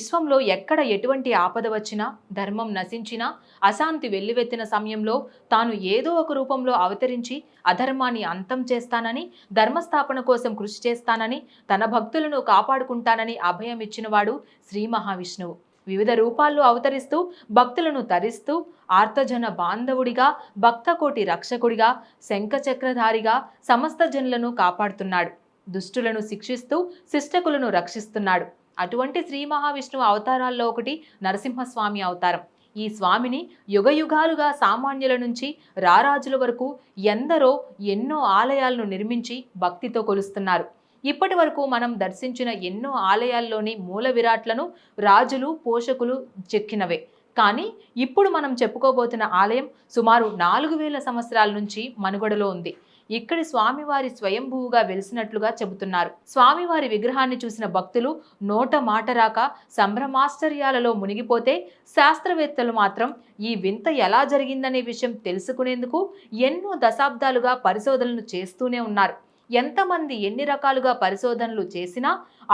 విశ్వంలో ఎక్కడ ఎటువంటి ఆపద వచ్చినా ధర్మం నశించినా అశాంతి వెల్లువెత్తిన సమయంలో తాను ఏదో ఒక రూపంలో అవతరించి అధర్మాన్ని అంతం చేస్తానని ధర్మస్థాపన కోసం కృషి చేస్తానని తన భక్తులను కాపాడుకుంటానని అభయం ఇచ్చినవాడు శ్రీ మహావిష్ణువు. వివిధ రూపాల్లో అవతరిస్తూ భక్తులను తరిస్తూ ఆర్తజన బాంధవుడిగా భక్తకోటి రక్షకుడిగా శంఖచక్రధారిగా సమస్త జనులను కాపాడుతున్నాడు. దుష్టులను శిక్షిస్తూ శిష్టకులను రక్షిస్తున్నాడు. అటువంటి శ్రీ మహావిష్ణువు అవతారాల్లో ఒకటి నరసింహస్వామి అవతారం. ఈ స్వామిని యుగయుగాలుగా సామాన్యుల నుంచి రారాజుల వరకు ఎందరో ఎన్నో ఆలయాలను నిర్మించి భక్తితో కొలుస్తున్నారు. ఇప్పటి వరకు మనం దర్శించిన ఎన్నో ఆలయాల్లోని మూల విరాట్లను రాజులు పోషకులు చెక్కినవే. కానీ ఇప్పుడు మనం చెప్పుకోబోతున్న ఆలయం సుమారు నాలుగు వేల సంవత్సరాల నుంచి మనుగడలో ఉంది. ఇక్కడి స్వామివారి స్వయంభూగా వెలిసినట్లుగా చెబుతున్నారు. స్వామివారి విగ్రహాన్ని చూసిన భక్తులు నోట మాట రాక సంభ్రమాశ్చర్యాలలో మునిగిపోతే శాస్త్రవేత్తలు మాత్రం ఈ వింత ఎలా జరిగిందనే విషయం తెలుసుకునేందుకు ఎన్నో దశాబ్దాలుగా పరిశోధనలు చేస్తూనే ఉన్నారు. ఎంతమంది ఎన్ని రకాలుగా పరిశోధనలు చేసినా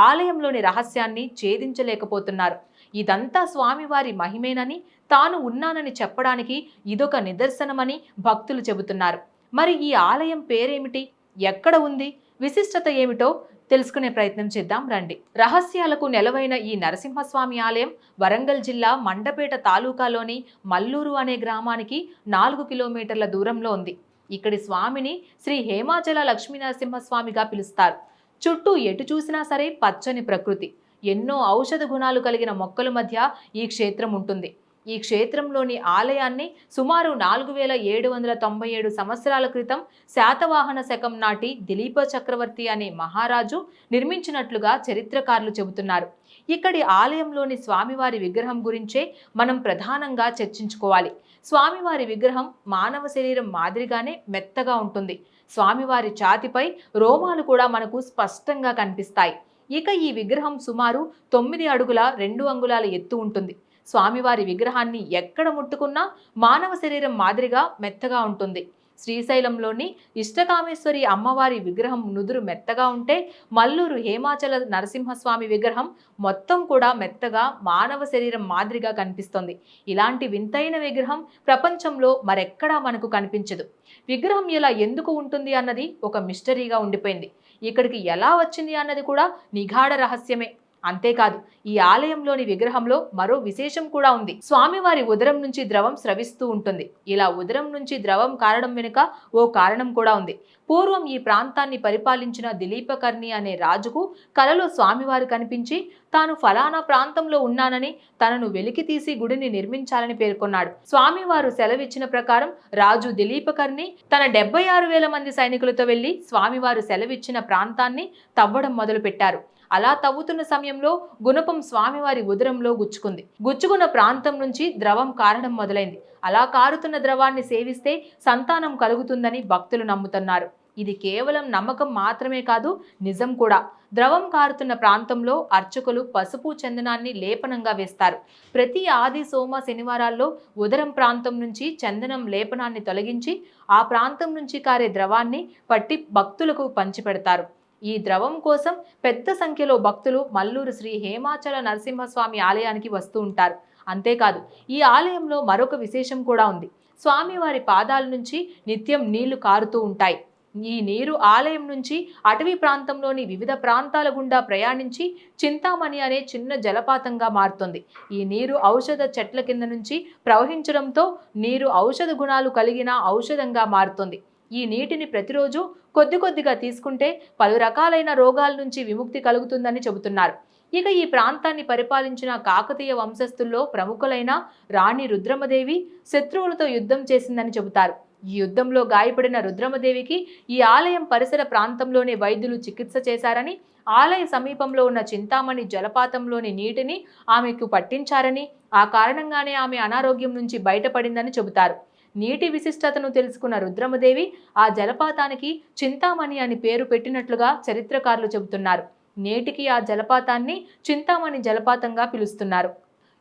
ఆలయంలోని రహస్యాన్ని ఛేదించలేకపోతున్నారు. ఇదంతా స్వామివారి మహిమేనని తాను ఉన్నానని చెప్పడానికి ఇదొక నిదర్శనమని భక్తులు చెబుతున్నారు. మరి ఈ ఆలయం పేరేమిటి? ఎక్కడ ఉంది? విశిష్టత ఏమిటో తెలుసుకునే ప్రయత్నం చేద్దాం రండి. రహస్యాలకు నెలవైన ఈ నరసింహస్వామి ఆలయం వరంగల్ జిల్లా మండపేట తాలూకాలోని మల్లూరు అనే గ్రామానికి నాలుగు కిలోమీటర్ల దూరంలో ఉంది. ఇక్కడి స్వామిని శ్రీ హేమాచల లక్ష్మీనరసింహస్వామిగా పిలుస్తారు. చుట్టూ ఎటు చూసినా సరే పచ్చని ప్రకృతి. ఎన్నో ఔషధ గుణాలు కలిగిన మొక్కల మధ్య ఈ క్షేత్రం ఉంటుంది. ఈ క్షేత్రంలోని ఆలయాన్ని సుమారు నాలుగు వేల ఏడు వందల తొంభై ఏడు సంవత్సరాల క్రితం శాతవాహన శకం నాటి దిలీప చక్రవర్తి అనే మహారాజు నిర్మించినట్లుగా చరిత్రకారులు చెబుతున్నారు. ఇక్కడి ఆలయంలోని స్వామివారి విగ్రహం గురించే మనం ప్రధానంగా చర్చించుకోవాలి. స్వామివారి విగ్రహం మానవ శరీరం మాదిరిగానే మెత్తగా ఉంటుంది. స్వామివారి ఛాతిపై రోమాలు కూడా మనకు స్పష్టంగా కనిపిస్తాయి. ఇక ఈ విగ్రహం సుమారు తొమ్మిది అడుగుల రెండు అంగుళాల ఎత్తు ఉంటుంది. స్వామివారి విగ్రహాన్ని ఎక్కడ ముట్టుకున్నా మానవ శరీరం మాదిరిగా మెత్తగా ఉంటుంది. శ్రీశైలంలోని ఇష్టకామేశ్వరి అమ్మవారి విగ్రహం నుదురు మెత్తగా ఉంటే మల్లూరు హేమాచల నరసింహస్వామి విగ్రహం మొత్తం కూడా మెత్తగా మానవ శరీరం మాదిరిగా కనిపిస్తుంది. ఇలాంటి వింతైన విగ్రహం ప్రపంచంలో మరెక్కడా మనకు కనిపించదు. విగ్రహం ఇలా ఎందుకు ఉంటుంది అన్నది ఒక మిస్టరీగా ఉండిపోయింది. ఇక్కడికి ఎలా వచ్చింది అన్నది కూడా నిగాఢ రహస్యమే. అంతేకాదు ఈ ఆలయంలోని విగ్రహంలో మరో విశేషం కూడా ఉంది. స్వామివారి ఉదరం నుంచి ద్రవం స్రవిస్తూ ఉంటుంది. ఇలా ఉదరం నుంచి ద్రవం కారడం వెనుక ఓ కారణం కూడా ఉంది. పూర్వం ఈ ప్రాంతాన్ని పరిపాలించిన దిలీపకర్ణి అనే రాజుకు కలలో స్వామివారు కనిపించి తాను ఫలానా ప్రాంతంలో ఉన్నానని తనను వెలికి తీసి గుడిని నిర్మించాలని పేర్కొన్నాడు. స్వామివారు సెలవిచ్చిన ప్రకారం రాజు దిలీపకర్ణి తన డెబ్బై ఆరు వేల మంది సైనికులతో వెళ్ళి స్వామివారు సెలవిచ్చిన ప్రాంతాన్ని తవ్వడం మొదలుపెట్టారు. అలా తవ్వుతున్న సమయంలో గుణపం స్వామివారి ఉదరంలో గుచ్చుకుంది. గుచ్చుకున్న ప్రాంతం నుంచి ద్రవం కారడం మొదలైంది. అలా కారుతున్న ద్రవాన్ని సేవిస్తే సంతానం కలుగుతుందని భక్తులు నమ్ముతున్నారు. ఇది కేవలం నమ్మకం మాత్రమే కాదు నిజం కూడా. ద్రవం కారుతున్న ప్రాంతంలో అర్చకులు పసుపు చందనాన్ని లేపనంగా వేస్తారు. ప్రతి ఆది సోమ శనివారాల్లో ఉదరం ప్రాంతం నుంచి చందనం లేపనాన్ని తొలగించి ఆ ప్రాంతం నుంచి కారే ద్రవాన్ని పట్టి భక్తులకు పంచిపెడతారు. ఈ ద్రవం కోసం పెద్ద సంఖ్యలో భక్తులు మల్లూరు శ్రీ హేమాచల నరసింహస్వామి ఆలయానికి వస్తూ ఉంటారు. అంతేకాదు ఈ ఆలయంలో మరొక విశేషం కూడా ఉంది. స్వామివారి పాదాల నుంచి నిత్యం నీళ్ళు కారుతూ ఉంటాయి. ఈ నీరు ఆలయం నుంచి అటవీ ప్రాంతంలోని వివిధ ప్రాంతాల గుండా ప్రయాణించి చింతామణి అనే చిన్న జలపాతంగా మారుతుంది. ఈ నీరు ఔషధ చెట్ల కింద నుంచి ప్రవహించడంతో నీరు ఔషధ గుణాలు కలిగిన ఔషధంగా మారుతుంది. ఈ నీటిని ప్రతిరోజు కొద్ది కొద్దిగా తీసుకుంటే పలు రకాలైన రోగాల నుంచి విముక్తి కలుగుతుందని చెబుతున్నారు. ఇక ఈ ప్రాంతాన్ని పరిపాలించిన కాకతీయ వంశస్థుల్లో ప్రముఖులైన రాణి రుద్రమదేవి శత్రువులతో యుద్ధం చేసిందని చెబుతారు. ఈ యుద్ధంలో గాయపడిన రుద్రమదేవికి ఈ ఆలయం పరిసర ప్రాంతంలోనే వైద్యులు చికిత్స చేశారని ఆలయ సమీపంలో ఉన్న చింతామణి జలపాతంలోని నీటిని ఆమెకు పట్టించారని ఆ కారణంగానే ఆమె అనారోగ్యం నుంచి బయటపడిందని చెబుతారు. నీటి విశిష్టతను తెలుసుకున్న రుద్రమదేవి ఆ జలపాతానికి చింతామణి అని పేరు పెట్టినట్లుగా చరిత్రకారులు చెబుతున్నారు. నేటికి ఆ జలపాతాన్ని చింతామణి జలపాతంగా పిలుస్తున్నారు.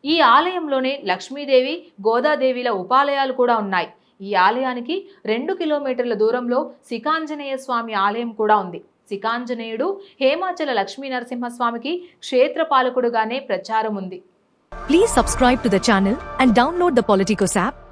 ఈ ఆలయంలోనే లక్ష్మీదేవి గోదాదేవిల ఉపాలయాలు కూడా ఉన్నాయి. ఈ ఆలయానికి రెండు కిలోమీటర్ల దూరంలో సికాంజనేయ స్వామి ఆలయం కూడా ఉంది. సికాంజనేయుడు హేమాచల లక్ష్మీ నరసింహస్వామికి క్షేత్రపాలకుడుగానే ప్రచారం ఉంది. Please subscribe to the channel and download the Politicos app